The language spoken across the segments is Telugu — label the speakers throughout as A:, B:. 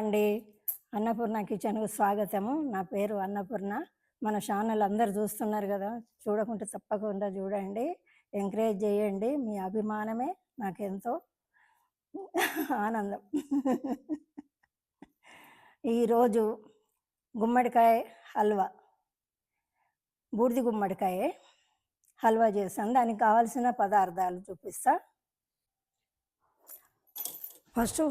A: అండి. అన్నపూర్ణ కిచెన్కు స్వాగతము. నా పేరు అన్నపూర్ణ. మన ఛానల్ అందరు చూస్తున్నారు కదా చూడకుంటే తప్పకుండా చూడండి. ఎంకరేజ్ చేయండి. మీ అభిమానమే నాకెంతో ఆనందం. ఈరోజు గుమ్మడికాయ హల్వా. బూడిది గుమ్మడికాయ హల్వా చేస్తాను దానికి కావాల్సిన పదార్థాలు చూపిస్తా. ఫస్ట్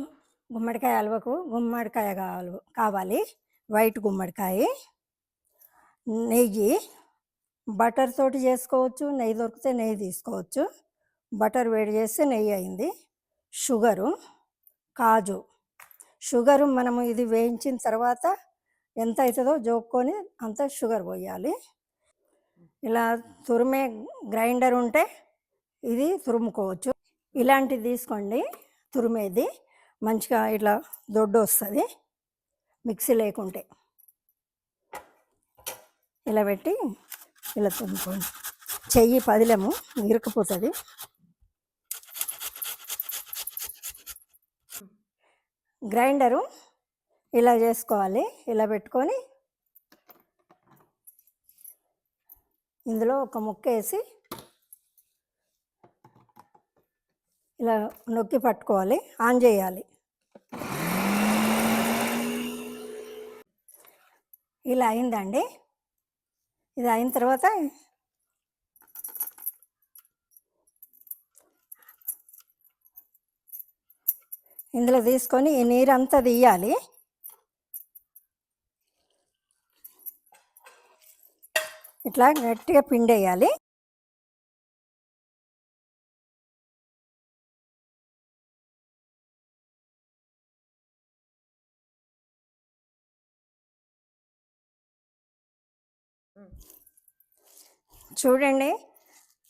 A: గుమ్మడికాయ హల్వకు గుమ్మడికాయ కావాలి కావాలి. వైట్ గుమ్మడికాయ నెయ్యి బటర్ తోటి చేసుకోవచ్చు నెయ్యి దొరికితే నెయ్యి తీసుకోవచ్చు. బటర్ వేడి చేస్తే నెయ్యి అయింది. షుగరు కాజు. షుగరు మనము ఇది వేయించిన తర్వాత ఎంత అవుతుందో జోక్కొని అంత షుగర్ పోయాలి. ఇలా తురిమే గ్రైండర్ ఉంటే ఇది తురుముకోవచ్చు. ఇలాంటిది తీసుకోండి తురిమేది. మంచిగా ఇట్లా దొడ్డు వస్తుంది. మిక్సీ లేకుంటే ఇలా పెట్టి ఇలా తురుముకోండి చెయ్యి పదిలేము ఇరుక్కుపోతుంది. గ్రైండరు ఇలా చేసుకోవాలి. ఇలా పెట్టుకొని ఇందులో ఒక ముక్క వేసి ఇలా నొక్కి పట్టుకోవాలి. ఆన్ చేయాలి. ఇలా అయిందండి. ఇది అయిన తర్వాత ఇందులో తీసుకొని ఈ నీరంతా తీయాలి. ఇట్లా గట్టిగా పిండేయాలి. చూడండి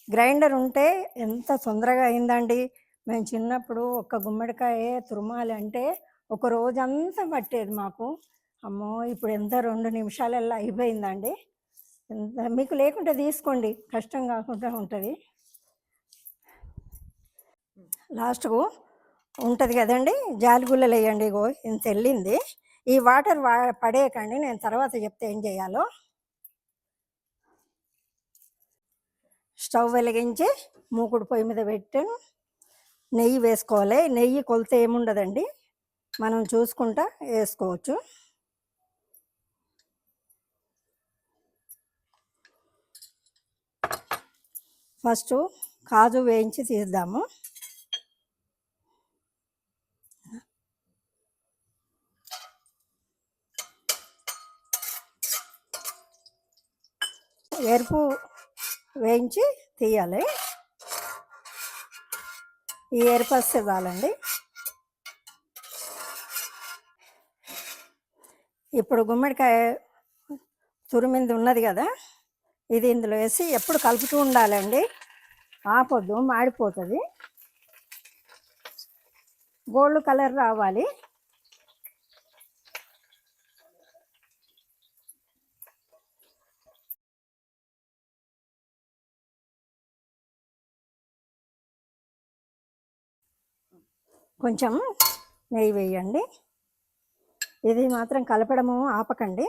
A: గ్రైండర్ ఉంటే ఎంత తొందరగా అయిందండి. మేము చిన్నప్పుడు ఒక్క గుమ్మడికాయ తురుమాలి అంటే ఒక రోజంతా పట్టేది మాకు. అమ్మో ఇప్పుడు ఎంత రెండు నిమిషాలల్లో అయిపోయిందండి. ఎంత మీకు లేకుంటే తీసుకోండి కష్టం కాకుండా ఉంటుంది. లాస్ట్కు ఉంటుంది కదండి జాలిగుల్లలు వేయండి ఇగో ఇంత వెళ్ళింది. ఈ వాటర్ వా పడేయకండి నేను తర్వాత చెప్తే ఏం చేయాలో. స్టవ్ వెలిగించి మూకుడు పొయ్యి మీద పెట్టాను. నెయ్యి వేసుకోవాలి. నెయ్యి కొలితే ఏముండదండి? మనం చూసుకుంటా వేసుకోవచ్చు. ఫస్ట్ కాజు వేయించి తీద్దాము. ఎరుపు వేయించి తీయాలి. ఈ ఎరుపు ఇవ్వాలండి. చాలండి ఇప్పుడు గుమ్మడికాయ తురిమింది ఉన్నది కదా ఇది ఇందులో వేసి ఎప్పుడు కలుపుతూ ఉండాలండి. ఆపొద్దు మాడిపోతుంది. గోల్డ్ కలర్ రావాలి. కొంచెం నెయ్యి వేయండి. ఇది మాత్రం కలపడము ఆపకండి.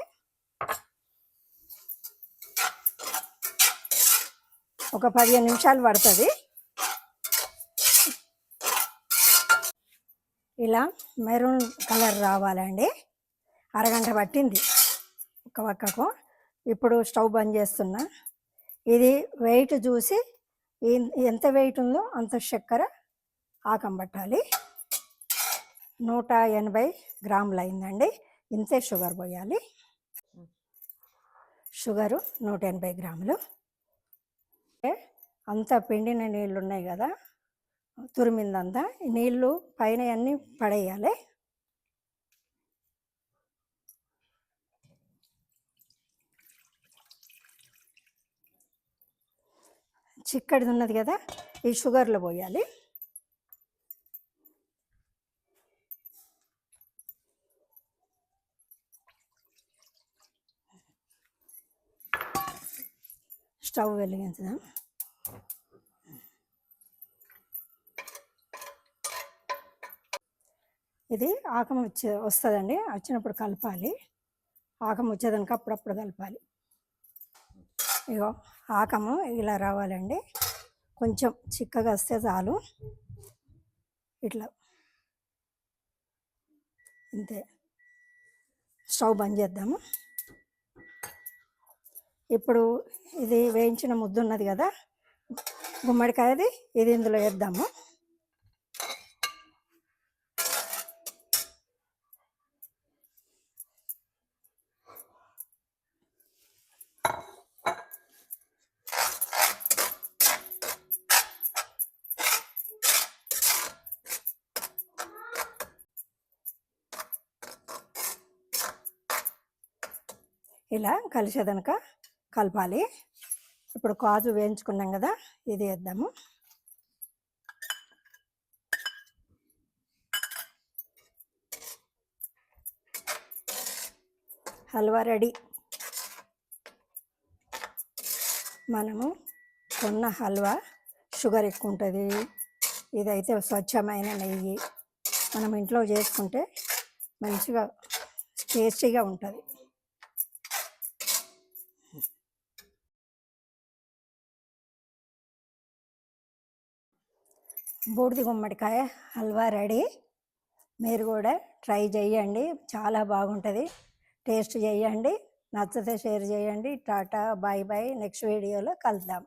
A: ఒక పదిహేను నిమిషాలు పడుతుంది. ఇలా మెరూన్ కలర్ రావాలండి. అరగంట పట్టింది ఒక పక్కకు. ఇప్పుడు స్టవ్ బంద్ చేస్తున్నా. ఇది వెయిట్ చూసి ఎంత వెయిట్ ఉందో అంత చక్కెర ఆకం పట్టాలి. నూట ఎనభై గ్రాములు అయిందండి. ఇంతే షుగర్ పోయాలి. షుగరు నూట ఎనభై గ్రాములు. అంతా పిండిన నీళ్ళు ఉన్నాయి కదా తురిమిందంతా. నీళ్ళు పైన అన్నీ పడేయాలి. చిక్కడిది ఉన్నది కదా ఈ షుగర్లో పోయాలి. స్టవ్ వెలిగించదాం. ఇది ఇది ఆకం వచ్చే వస్తుందండి. వచ్చినప్పుడు కలపాలి. ఆకం వచ్చేదానికి అప్పుడప్పుడు కలపాలి. ఇగో ఆకము ఇలా రావాలండి. కొంచెం చిక్కగా వస్తే చాలు. ఇట్లా. అంతే స్టవ్ బంద్ చేద్దాము. ఇప్పుడు ఇది వేయించిన ముద్దున్నది కదా? గుమ్మడికాయది ఇది ఇందులో వేద్దాము. ఇలా కలిసేదనక కలపాలి. ఇప్పుడు కాజు వేయించుకున్నాం కదా ఇది వేద్దాము. హల్వా రెడీ. మనము కొన్న హల్వా షుగర్ ఎక్కువ ఉంటుంది. ఇదైతే స్వచ్ఛమైన నెయ్యి. మనం ఇంట్లో చేసుకుంటే మంచిగా టేస్టీగా ఉంటుంది. బూడిది గుమ్మడికాయ హల్వా రెడీ. మీరు కూడా ట్రై చేయండి చాలా బాగుంటుంది. టేస్ట్ చేయండి నచ్చితే షేర్ చేయండి టాటా బాయ్ బాయ్. నెక్స్ట్ వీడియోలో కలుద్దాం.